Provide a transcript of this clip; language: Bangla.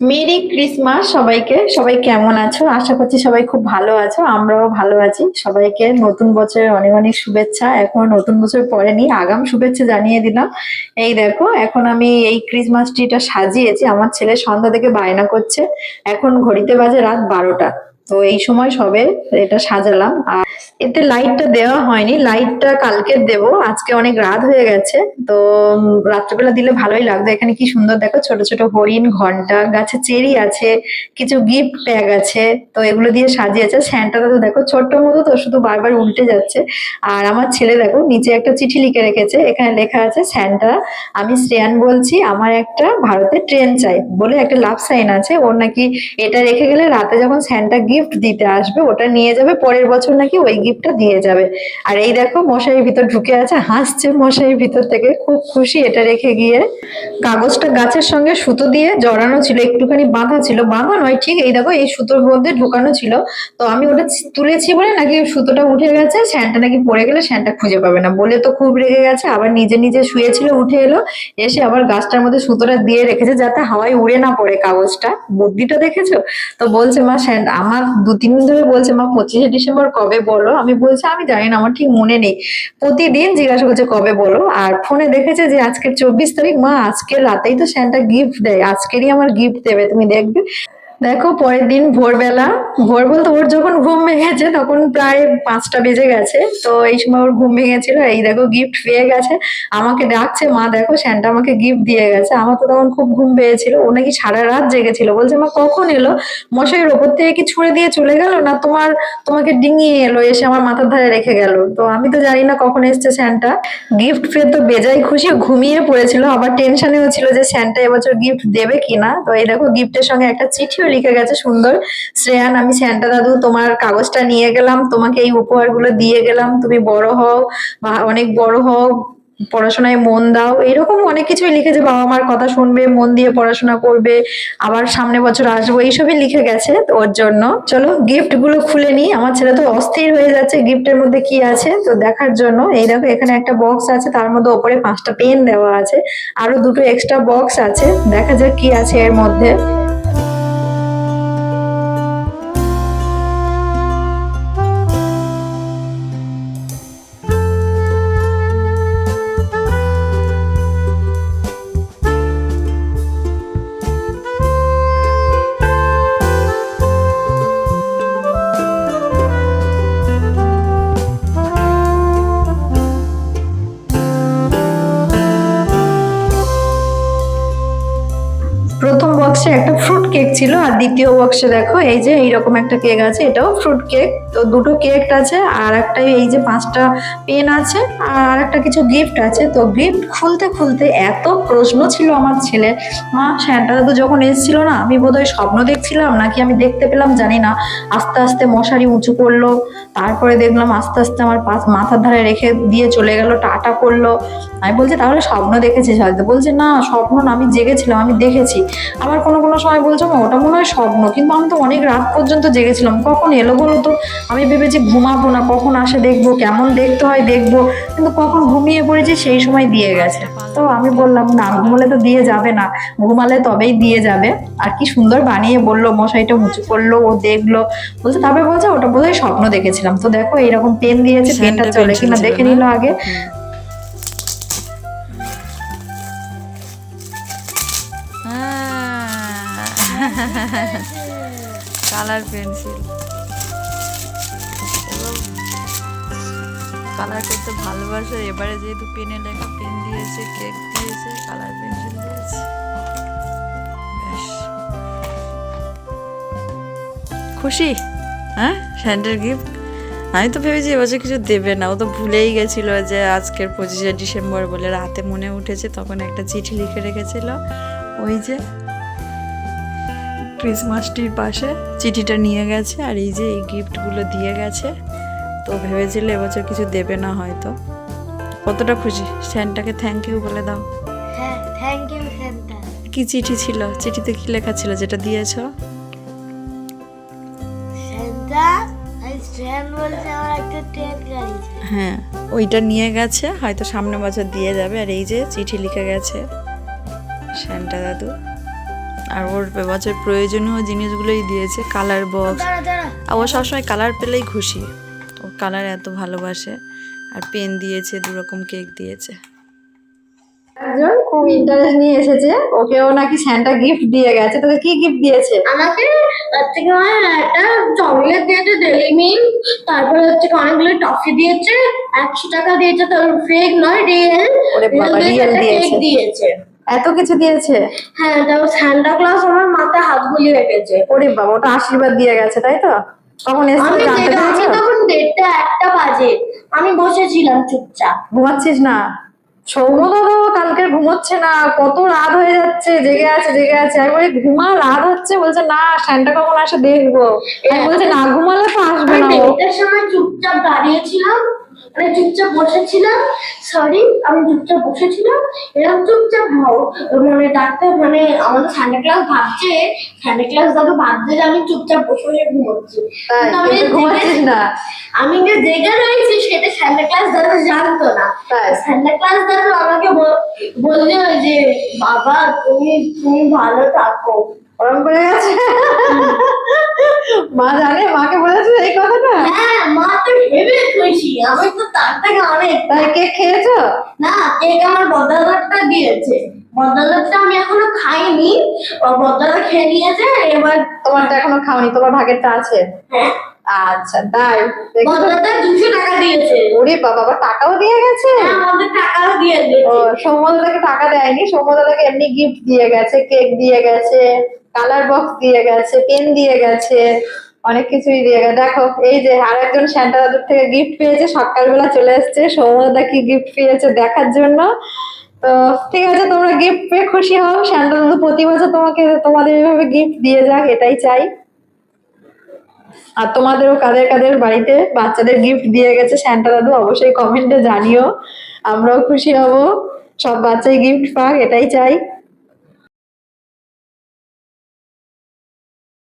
মেরি ক্রিসমাস সবাইকে। সবাই কেমন আছো? আশা করছি সবাই খুব ভালো আছো। আমরাও ভালো আছি। সবাইকে নতুন বছরের অনেক অনেক শুভেচ্ছা। এখন নতুন বছর পরে পরেনি আগাম শুভেচ্ছা জানিয়ে দিলাম। এই দেখো, এখন আমি এই ক্রিসমাস ট্রিটা সাজিয়েছি। আমার ছেলে সন্ধ্যা থেকে বায়না করছে। এখন ঘড়িতে বাজে রাত বারোটা। তো এই সময় সবে এটা সাজালাম। আর এতে লাইটটা দেওয়া হয়নি লাইটটা কালকে দেব। আজকে অনেক রাত হয়ে গেছে, তো রাত্রেবেলা দিলে ভালোই লাগতো। এখানে কি সুন্দর দেখো, ছোট ছোট হরিণ, ঘণ্টা, গাছে চেরি আছে, কিছু গিফট ব্যাগ আছে, তো এগুলো দিয়ে সাজিয়েছে। স্যান্টাটা তো দেখো, ছোট্ট মতো তো, শুধু বারবার উল্টে যাচ্ছে। আর আমার ছেলে দেখো, নিচে একটা চিঠি লিখে রেখেছে, এখানে লেখা আছে, স্যান্টা, আমি শ্রেয়ান বলছি, আমার একটা ভারতের ট্রেন চাই। বলে একটা লাভ সাইন আছে, ওর নাকি এটা রেখে গেলে রাতে যখন স্যান্টা গিফট দিতে আসবে, ওটা নিয়ে যাবে, পরের বছর নাকি ওই গিফটটা দিয়ে যাবে। আর এই দেখো, মশারির ভিতর ঢুকে আছে, হাসছে মশারির ভিতর থেকে, খুব খুশি এটা রেখে গিয়ে। কাগজটা গাছের সঙ্গে সুতো দিয়ে জড়ানো ছিল, একটুখানি বাঁধা ছিল, বাঁধা নয়, ঠিক এই দেখো, এই সুতোর মধ্যে ঢুকানো ছিল। তো আমি ওটা তুলেছি বলে নাকি সুতোটা উঠে গেছে, স্যান্টা নাকি পড়ে গেলে স্যান্টা খুঁজে পাবে না। বলে তো খুব রেগে গেছে, আবার নিজে নিজে শুয়েছিল উঠে এলো, এসে আবার গাছটার মধ্যে সুতোটা দিয়ে রেখেছে, যাতে হাওয়ায় উড়ে না পড়ে কাগজটা। বুদ্ধিটা দেখেছ? তো বলছে, মা, স্যান্ট, আমার দু তিন দিন ধরে বলছে, মা, পঁচিশে ডিসেম্বর কবে বলো? আমি বলছি, আমি জানি না, আমার ঠিক মনে নেই। প্রতিদিন জিজ্ঞাসা করছে, কবে বলো? আর ফোনে দেখেছে যে, আজকে চব্বিশ তারিখ, মা, আজকে রাতেই তো স্যান্টা গিফট দেয়, আজকেরই আমার গিফট দেবে, তুমি দেখবে। দেখো, পরের দিন ভোরবেলা, ভোর বলতে ওর যখন ঘুম ভেঙেছে তখন প্রায় পাঁচটা বেজে গেছে। তো এই সময় ওর ঘুম ভেঙেছিল, এই দেখো গিফট পেয়ে গেছে। আমাকে ডাকছে, মা, দেখো, স্যান্টা আমাকে গিফট দিয়ে গেছে। আমার তো তখন খুব ঘুম পেয়েছিল, ও নাকি সারা রাত জেগেছিল। বলছে, মা, কখন এলো? মশাইয়ের ওপর থেকে কি ছুঁড়ে দিয়ে চলে গেল না তোমার, তোমাকে ডিঙিয়ে এলো, এসে আমার মাথার ধারে রেখে গেল? তো আমি তো জানি না কখন এসছে স্যান্টা। গিফট পেয়ে তো বেজাই খুশি ঘুমিয়ে পড়েছিল। আবার টেনশনেও ছিল যে স্যান্টা এবছর গিফট দেবে কিনা। তো এই দেখো গিফটের সঙ্গে একটা চিঠিও লিখে গেছে, সুন্দর। শ্রেয়ান, আমি স্যান্টা দাদু, তোমার কাগজটা নিয়ে গেলাম, তোমাকে এই উপহারগুলো দিয়ে গেলাম, তুমি বড় হও, বা অনেক বড় হও, পড়াশোনায় মন দাও, এরকম অনেক কিছুই লিখেছে, বাবা মার কথা শুনবে, মন দিয়ে পড়াশোনা করবে, আবার সামনে বছর আসব, এইসবই লিখে গেছে ওর জন্য। চলো গিফটগুলো খুলে নিই, আমার ছেলে তো অস্থির হয়ে যাচ্ছে গিফটের মধ্যে কি আছে, তো দেখার জন্য, এই দেখো, এখানে একটা বক্স আছে, তার মধ্যে ওপরে পাঁচটা পেন দেওয়া আছে, আরও দুটো এক্সট্রা বক্স আছে, দেখা যাক কি আছে এর মধ্যে। প্রথম বক্সে একটা ফ্রুট কেক ছিল আর দ্বিতীয় বক্সে দেখো, এই যে এইরকম একটা কেক আছে, এটাও ফ্রুট কেক তো দুটো কেক আছে আর একটা এই যে পাঁচটা পেন আছে আর একটা কিছু গিফট আছে। তো গিফট খুলতে খুলতে এত প্রশ্ন ছিল আমার ছেলে, মা স্যান্টা দাদু যখন এসেছিল না, আমি বোধহয় স্বপ্ন দেখছিলাম নাকি আমি দেখতে পেলাম জানি না। আস্তে আস্তে মশারি উঁচু করল, তারপরে দেখলাম আস্তে আস্তে আমার পাশ মাথার ধারে রেখে দিয়ে চলে গেল, টাটা করল। আমি বলছি, তাহলে স্বপ্ন দেখেছিস হয়তো? বলছে, না, স্বপ্ন না, আমি জেগেছিলাম, আমি দেখেছি। আবার কোনো কোনো সময় বলছো "মা, ওটা মনে হয় স্বপ্ন। কিন্তু আমি তো অনেক রাত পর্যন্ত জেগেছিলাম। কখন এলো বলো তো? আমি ভেবেছি ঘুমাবো না কখন আসে দেখব কেমন দেখতে হয় দেখব। কিন্তু কখন ঘুমিয়ে পড়েছি সেই সময় দিয়ে গেছে। তো আমি বললাম না ঘুমলে তো দিয়ে যাবে না। ঘুমালে তবেই দিয়ে যাবে। আর কি সুন্দর বানিয়ে বলল মশাইটা উঁচু করল ও দেখল। বলছে তারপরে বলছে ওটা বোধহয় স্বপ্ন দেখেছিলাম। তো দেখো এইরকম পেন দিয়েছে পেনটা চলে কিনা দেখে? নিল আগে। Colour pencil. কালার করতে ভালোবাসে। এবারে যেহেতু পেনে লেখা পেন দিয়েছে, কেক দিয়েছে, কালার পেন্সিল দিয়েছে। খুশি? হ্যাঁ? Sandal gift? আমি তো ভেবেছি এবছর কিছু দেবে না। ও তো ভুলেই গেছিল যে আজকের পঁচিশে ডিসেম্বর বলে রাতে মনে উঠেছে, তখন একটা চিঠি লিখে রেখেছিল। ওই যে ক্রিসমাসটির পাশে চিঠিটা নিয়ে গেছে আর এই যে এই গিফটগুলো দিয়ে গেছে। তো ভেবেছিল এবছর কিছু দেবে না হয়তো। কতটা খুশি? স্যান্টাকে থ্যাংক ইউ বলে দাও। হ্যাঁ থ্যাংক ইউ সেন্টা কি চিঠি ছিল? চিঠিতে কি লেখা ছিল যেটা দিয়েছ। হ্যাঁ ওইটা নিয়ে গেছে হয়তো সামনে বছর দিয়ে যাবে। আর এই যে চিঠি লিখে গেছে। স্যান্টা দাদু। আর ওর এবছর প্রয়োজনীয় জিনিসগুলোই দিয়েছে কালার বক্স আর ও সবসময় কালার পেলেই খুশি। ও কালার এত ভালোবাসে। আর পেন দিয়েছে দু রকম কেক দিয়েছে। একজন খুব ইন্টারেস্ট নিয়ে এসেছে। ওকেও নাকি স্যান্টা গিফট দিয়ে গেছে। তোকে কি গিফট দিয়েছে? আমাকে হচ্ছে কি একটা চকলেট দিয়েছে ডেলি মিল্ক তারপরে হচ্ছে কি অনেকগুলো টফি দিয়েছে। একশো টাকা দিয়েছে তোর ফেক নয় রিয়েল ওরে বাবা, real দিয়েছে। এত কিছু দিয়েছে? হ্যাঁ তারপর সান্টা ক্লাস আমার মাথায় হাত বুলিয়ে রেখেছে। ওরে বাবা ওটা আশীর্বাদ দিয়ে গেছে তাই তো? তখন এসে জানতে আমি তখন দেড়টা একটা বাজে। আমি বসেছিলাম চুপচাপ। ঘুমাচ্ছিস না? সৌমদাদা কালকে ঘুমোচ্ছে না কত রাত হয়ে যাচ্ছে জেগে আছে জেগে আছে। আমি বলি ঘুমা রাত হচ্ছে। বলছে না স্যান্টা কখন আসে দেখব। আমি বলছে না ঘুমালে তো আসবে না সময় চুপচাপ দাঁড়িয়েছিলাম মানে চুপচাপ বসেছিলাম সরি আমি চুপচাপ বসেছিলাম এরকম চুপচাপ ভাও মানে ডাক্তার মানে আমাদের সান্টা ক্লাস ভাবছে সান্টা ক্লাস দাদু ভাবছে যে আমি চুপচাপ বসে বসে ঘুমোচ্ছি। আমি কিন্তু যে জেগে- না। আমি যে রয়েছি সেটা সান্টা ক্লাস দাদু জানতো না। তাই সান্টা ক্লাস দাদু আমাকে বল- বলল যে বাবা তুমি তুমি ভালো থাকো। ওরম করে গেছে। মা জানে মাকে বলেছে এই কথাটা? হ্যাঁ মা তো ভেবে খুশি আমি তো তার থেকে অনেক। তাই কেক খেয়েছো? না কেক আমার বদলাটা দিয়েছে। বদলাটা আমি এখনও খাইনি খেয়ে নিয়েছে এবার তোমারটা এখনও খাওনি তোমার ভাগেরটা আছে। হ্যাঁ। আচ্ছা তাই। বদলাটা দুশো টাকা দিয়েছে। ওরে বাবা টাকাও দিয়ে গেছে? হ্যাঁ, আমাদের টাকাও দিয়ে ও দিয়েছে সৌমদাদাকে টাকা দেয়নি সৌমদাদাকে এমনি গিফট দিয়ে গেছে কেক দিয়ে গেছে। কালার বক্স দিয়ে গেছে পেন দিয়ে গেছে, অনেক কিছুই দিয়ে গেছে। দেখো, এই যে আর একজন স্যান্টা দাদুর থেকে গিফট পেয়েছে, সকালবেলা চলে এসেছে সৌমদা কি গিফট পেয়েছে দেখার জন্য। তো ঠিক আছে, তোমরা গিফট পেয়ে খুশি হও। স্যান্টা দাদু প্রতি বছর তোমাকে, তোমাদের এভাবে গিফট দিয়ে যাক, এটাই চাই। আর তোমাদেরও কাদের কাদের বাড়িতে বাচ্চাদের গিফট দিয়ে গেছে স্যান্টা দাদু অবশ্যই কমেন্টে জানিও। আমরাও খুশি হব। সব বাচ্চাই গিফট পাক, এটাই চাই।